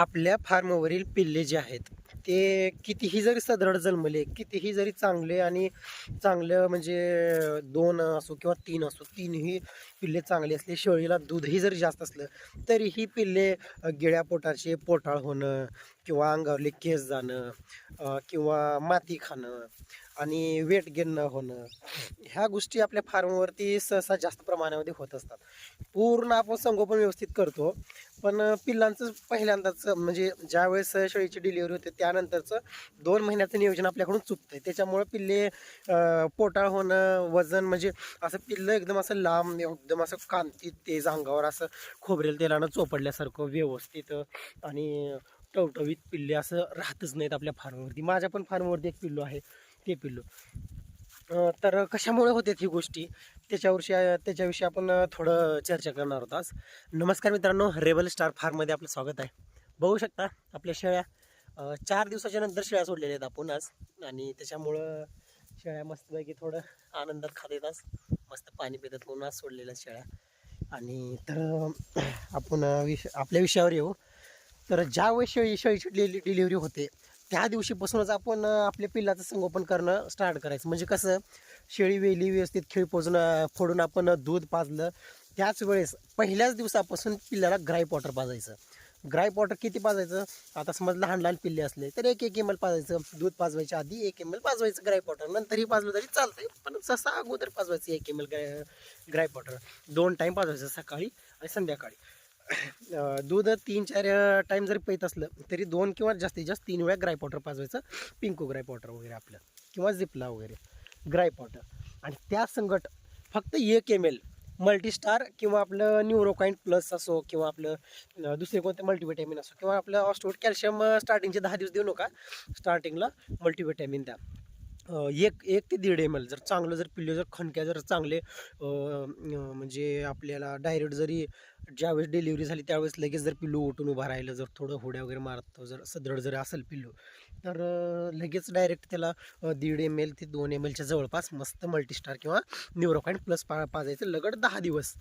आपल्या फार्मवरील पिल्ले जे आहेत ते कितीही जरी सदृढ जन्मले कितीही जरी चांगले आणि चांगलं म्हणजे दोन असो किंवा तीन असो तीनही पिल्ले चांगले असले शेळीला दूधही जरी जास्त असलं तरीही पिल्ले गिळ्या पोटाचे पोटाळ होणं किंवा अंगावरले केस जाणं किंवा माती खाणं आणि वेट गेन न होणं ह्या गोष्टी आपल्या फार्मवरती सहसा जास्त प्रमाणामध्ये होत असतात. पूर्ण आपण संगोपन व्यवस्थित करतो पण पिल्लांचं पहिल्यांदाच म्हणजे ज्यावेळेस शेळीची डिलिव्हरी होते त्यानंतरचं दोन महिन्याचं नियोजन आपल्याकडून चुकतं आहे त्याच्यामुळं पिल्ले पोटाळ होणं वजन म्हणजे असं पिल्लं एकदम असं लांब एकदम असं कांती तेज अंगावर असं खोबरेल तेलानं चोपडल्यासारखं व्यवस्थित आणि टवटवीत पिल्ले असं राहतच नाहीत आपल्या फार्मवरती. माझ्या पण फार्मवरती एक पिल्लू आहे ते पिल्लू. तर कशामुळे होते ही गोष्टी? त्याच्यावरशी त्याच्याविषयी आपण थोडं चर्चा करणार आहोत आज. नमस्कार मित्रांनो रेबल स्टार फार्ममध्ये आपलं स्वागत आहे. बघू शकता आपल्या शेळ्या चार दिवसाच्या नंतर शेळ्या सोडलेल्या आहेत आपण आज. आणि त्याच्यामुळं शेळ्या मस्तपैकी थोडं आनंदात खात येतात मस्त पाणी पितात म्हणून आज सोडलेल्या शेळ्या. आणि तर आपण विष आपल्या विषयावर येऊ. तर ज्यावेळेस शेळी शेळीची डिलि डिलिव्हरी होते त्या दिवशीपासूनच आपण आपल्या पिल्लाचं संगोपन करणं स्टार्ट करायचं. म्हणजे कसं शेळी वेली व्यवस्थित खेळ पोचणं फोडून आपण दूध पाजलं त्याच वेळेस पहिल्याच दिवसापासून पिल्लाला ग्राय वॉटर पाजायचं. ग्राय वॉटर किती पाजायचं? आता समज लहान लहान पिल्ले असले तर एक एक एम एल पाजायचं. दूध पाजवायच्या आधी एक एम एल पाजवायचं ग्राय वॉटर नंतरही पाजलं तरी चालतंय. पण ससा अगोदर पाजवायचं एक M L gripe gripe water दोन टाईम पाजवायचं सकाळी आणि संध्याकाळी. दूध तीन चार टाईम जरी पित असलं तरी दोन किंवा जास्तीत जास्त तीन वेळा ग्राय वॉटर पाजवायचं. पिंकू ग्राय वॉटर वगैरे आपलं. किंवा झिपला वगैरे. ग्राय वॉटर आणि त्या संगट फक्त एक एम एल मल्टीस्टार किंवा आपलं न्यूरोकाइन प्लस असो किंवा आपलं दुसरे कोणते मल्टीव्हिटॅमिन असो किंवा आपलं ऑस्टोट कॅल्शियम स्टार्टिंगचे दहा दिवस देऊ नका. स्टार्टिंगला मल्टीव्हिटॅमिन द्या. एक एक ते दीड एम एल जर चांगलं जर पिल्ले जर खणक्या जर चांगले म्हणजे आपल्याला डायरेक्ट जरी ज्यावेळेस डिलिव्हरी झाली त्यावेळेस लगेच जर पिल्लू उठून उभा राहिलं जर थोडं होड्या वगैरे मारतो जर सदृढ जर असेल पिल्लू तर लगेच डायरेक्ट त्याला दीड एम एल ते दोन एम एलच्या जवळपास मस्त मल्टीस्टार किंवा न्यूरोकाइन प्लस पा पाजायचं लगड दहा दिवस.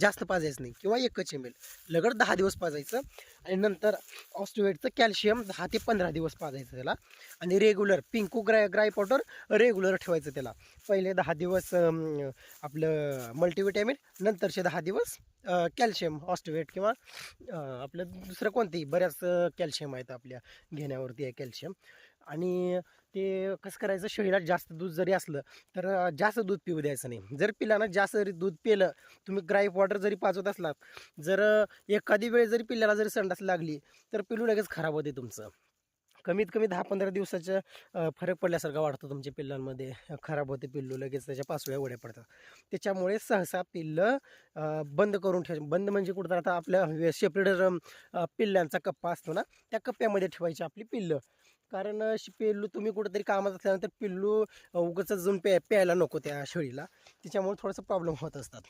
जास्त पाजायचं नाही. किंवा एकच एम एल. लगड दहा दिवस पाजायचं आणि नंतर ऑस्टिवेटचं कॅल्शियम दहा ते पंधरा दिवस पाजायचं त्याला. आणि रेग्युलर पिंकू ग्राय ग्राय पावडर रेग्युलर ठेवायचं त्याला. पहिले दहा दिवस आपलं मल्टीव्हिटॅमिन नंतरचे दहा दिवस कॅल्शियम ऑस्टिवेट किंवा आपलं दुसरं कोणतेही बऱ्याच कॅल्शियम आहेत आपल्या घेण्यावरती आहे कॅल्शियम. आणि ते कसं करायचं? शरीरात जास्त दूध जरी असलं तर जास्त दूध पिऊ द्यायचं नाही. जर पिल्यानं जास्त जरी दूध पिलं तुम्ही ग्राईप वॉटर जरी पाजवत असलात जर एखादी वेळ जरी पिल्ल्याला जरी संडास लागली तर पिल्लू लगेच खराब होते तुमचं. कमीत कमी दहा पंधरा दिवसाचा फरक पडल्यासारखा वाटतो तुमच्या पिल्लांमध्ये. खराब होते पिल्लू लगेच त्याच्या पाचव्या उड्या पडतात. त्याच्यामुळे सहसा पिल्लं बंद करून ठेव बंद म्हणजे कुठं आता आपल्या सेपरेट पिल्लांचा कप्पा असतो ना त्या कप्प्यामध्ये ठेवायची आपली पिल्लं. कारण पिल्लू तुम्ही कुठेतरी कामात असल्यानंतर पिल्लू उगाच अजून प्या प्यायला नको त्या शेळीला. त्याच्यामुळे थोडंसं प्रॉब्लेम होत असतात.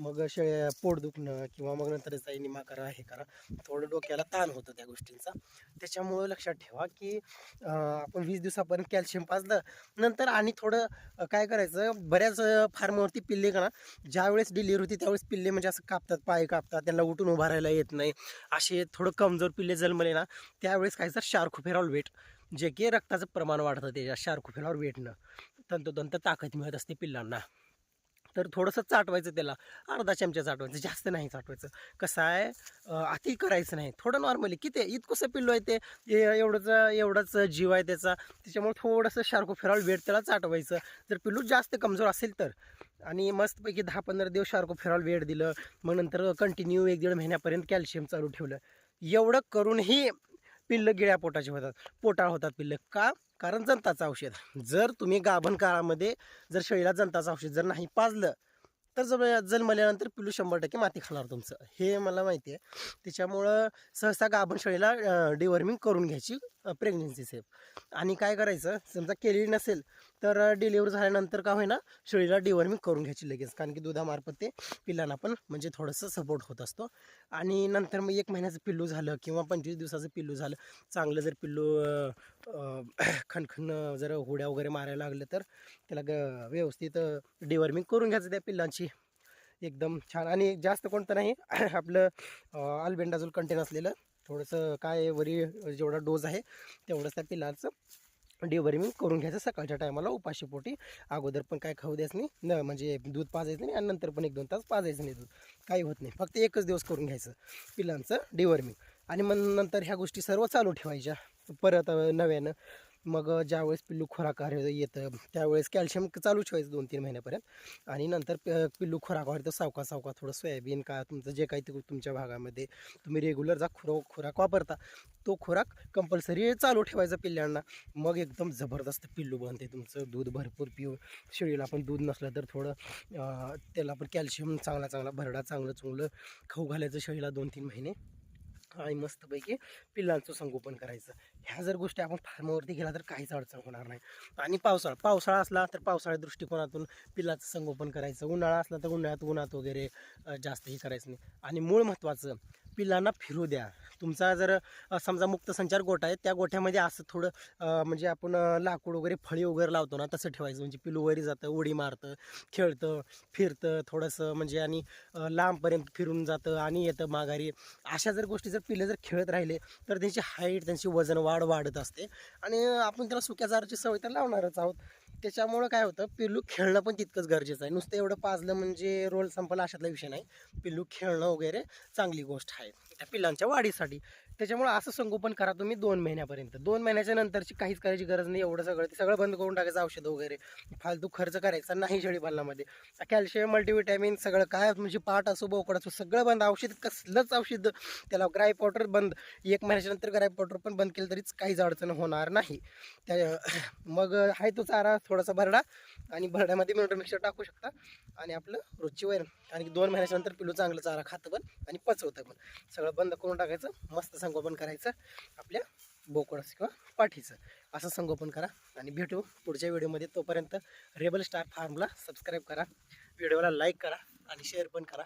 मग शेळ्या पोट दुखणं किंवा मग नंतर जाई निमा करा हे करा थोडं डोक्याला ताण होतं त्या गोष्टींचा. त्याच्यामुळं लक्षात ठेवा की आपण वीस दिवसापर्यंत कॅल्शियम पाजलं नंतर आणि थोडं काय करायचं बऱ्याच फार्मवरती पिल्ले का ना ज्यावेळेस डिलिव्हरी होती त्यावेळेस पिल्ले म्हणजे असं कापतात पाय कापतात त्यांना उठून उभारायला येत नाही. असे थोडं कमजोर पिल्ले जन्मले ना त्यावेळेस काय तर शार्कोफेरॉल वेट. जे की रक्ताचं प्रमाण वाढतं त्याच्या शार्कोफेरॉल वेटनं. तंतोतंत ताकद मिळत असते पिल्लांना. तर थोडंसं चाटवायचं त्याला. अर्धा चमचा चाटवायचं. जास्त नाही चाटवायचं. कसं आहे? अति करायचं नाही. थोडं नॉर्मली किती? इतकंसं पिल्लू आहे ते. ए- एवढंच एवढाच जीव आहे त्याचा. त्याच्यामुळे थोडंसं शार्को फिरावं वेट त्याला चाटवायचं. जर पिल्लू जास्त कमजोर असेल तर. आणि मस्तपैकी दहा पंधरा दिवस शार्को फिरावं वेट दिलं. मग नंतर कंटिन्यू एक दीड महिन्यापर्यंत कॅल्शियम चालू ठेवलं. एवढं करूनही पिल्लं गिळ्या पोटाचे होतात पोटाळ होतात पिल्लं. का? कारण जंताचं औषध. जर तुम्ही गाभण काळामध्ये जर शेळीला जंताचं औषध जर नाही पाजलं तर जब जन्मल्यानंतर पिल्लू शंभर टक्के माती खाणार तुमचं. हे मला माहिती आहे. त्याच्यामुळं सहसा गाभण शेळीला डिवर्मिंग करून घ्यायची प्रेग्नेन्सी सेफ आणि काय करायचं? समजा केलेली नसेल तर डिलिव्हर झाल्यानंतर का होईना शेळीला डिवॉर्मिंग करून घ्यायची लगेच. कारण की दुधामार्फत ते पिल्लांना पण म्हणजे थोडंसं सपोर्ट होत असतो. आणि नंतर मग एक महिन्याचं पिल्लू झालं किंवा पंचवीस दिवसाचं पिल्लू झालं. चांगलं जर पिल्लू खणखण जर हुड्या वगैरे मारायला लागलं तर त्याला ग व्यवस्थित डिवॉर्मिंग करून घ्यायचं त्या पिल्लांची. एकदम छान. आणि जास्त कोणतं नाही आपलं अल्बेंडाजोल कंटेन असलेलं थोडंसं काय वरी जेवढा डोस आहे तेवढंच त्या पिल्लाचं डिवरिंग करून घ्यायचं सकाळच्या टायमाला उपाशी पोटी. अगोदर पण काय खाऊ द्यायचं नाही. न म्हणजे दूध पाजायचं नाही आणि नंतर पण एक दोन तास पाजायचं नाही दूध. काही होत नाही. फक्त एकच दिवस करून घ्यायचं. पिलांचं डिवर्मिंग आणि मग नंतर ह्या गोष्टी सर्व चालू ठेवायच्या. परत नव्यानं. मग ज्यावेळेस पिल्लू खोराकार येतं त्यावेळेस कॅल्शियम चालू ठेवायचं दोन तीन महिन्यापर्यंत. आणि नंतर प- पिल्लू खोराकावर तर सावका सावका थोडं सोयाबीन का तुमचं जे काही ते तुमच्या भागामध्ये तुम्ही रेग्युलर जा खुरो खोराक वापरता तो खोराक कंपल्सरी चालू ठेवायचा पिल्लांना मग एकदम जबरदस्त पिल्लू बनते तुमचं दूध भरपूर पिऊ शेळीला पण दूध नसलं तर थोडं त्याला पण कॅल्शियम चांगला चांगला भरडा चांगलं चांगलं खाऊ घालायचं शेळीला दोन तीन महिने. आणि मस्तपैकी पिल्लांचं संगोपन करायचं. ह्या जर गोष्टी आपण फार्मवरती गेला तर काहीच अडचण होणार नाही. आणि पावसाळा पावसाळा असला तर पावसाळ्या दृष्टिकोनातून पिल्लाचं संगोपन करायचं. उन्हाळा असला तर उन्हाळ्यात उन्हात वगैरे जास्तही जास्त हे करायचं नाही. आणि मूळ महत्त्वाचं पिल्लांना फिरू द्या. तुमचा जर समजा मुक्त संचार गोठा आहे त्या गोठ्यामध्ये असं थोडं म्हणजे आपण लाकूड वगैरे फळी वगैरे लावतो ना तसं ठेवायचं. म्हणजे पिलू वगैरे जातं उडी मारतं खेळतं फिरतं थोडंसं म्हणजे आणि लांबपर्यंत फिरून जातं आणि येतं माघारी. अशा जर गोष्टी जर पिलं जर खेळत राहिले तर त्यांची हाईट त्यांची वजन वाढ वाढत असते. आणि आपण त्याला सुक्या चाराची सवय तर लावणारच आहोत. त्याच्यामुळं काय होतं पिल्लू खेळणं पण तितकंच गरजेचं आहे. नुसतं एवढं पाजलं म्हणजे रोल संपला अशातला विषय नाही. पिल्लू खेळणं वगैरे चांगली गोष्ट आहे. त्या पिल्लांच्या वाढीसाठी. त्याच्यामुळं असं संगोपन करा तुम्ही दोन महिन्यापर्यंत. दोन महिन्याच्या नंतरची काहीच करायची गरज नाही एवढं सगळं. ते सगळं बंद करून टाकायचं औषधं वगैरे. फालतू खर्च करायचा नाही शेळीपालनामध्ये. कॅल्शियम मल्टीविटॅमिन सगळं काय म्हणजे पाट असो बोकड असो सगळं बंद. औषध कसलंच औषध त्याला ग्राय पावडर बंद. एक महिन्याच्या नंतर ग्राय पावडर पण बंद केलं तरीच काहीच अडचण होणार नाही. त्या मग आहे तो चारा थोडासा भरडा आणि भरड्यामध्ये मिनटर मिक्सर टाकू शकता. आणि आपलं रोजची वैर आणि दोन महिन्याच्या नंतर पिलू चांगलं चारा खातं पण आणि पचवतं पण. सगळं बंद करून टाकायचं. मस्त संगोपन करायचं आपल्या बोकडाचं किंवा पाठीचं. असं संगोपन करा आणि भेटू पुढच्या व्हिडिओमध्ये. तोपर्यंत रेबल स्टार फार्मला सबस्क्राईब करा. व्हिडिओला लाईक करा आणि शेअर पण करा.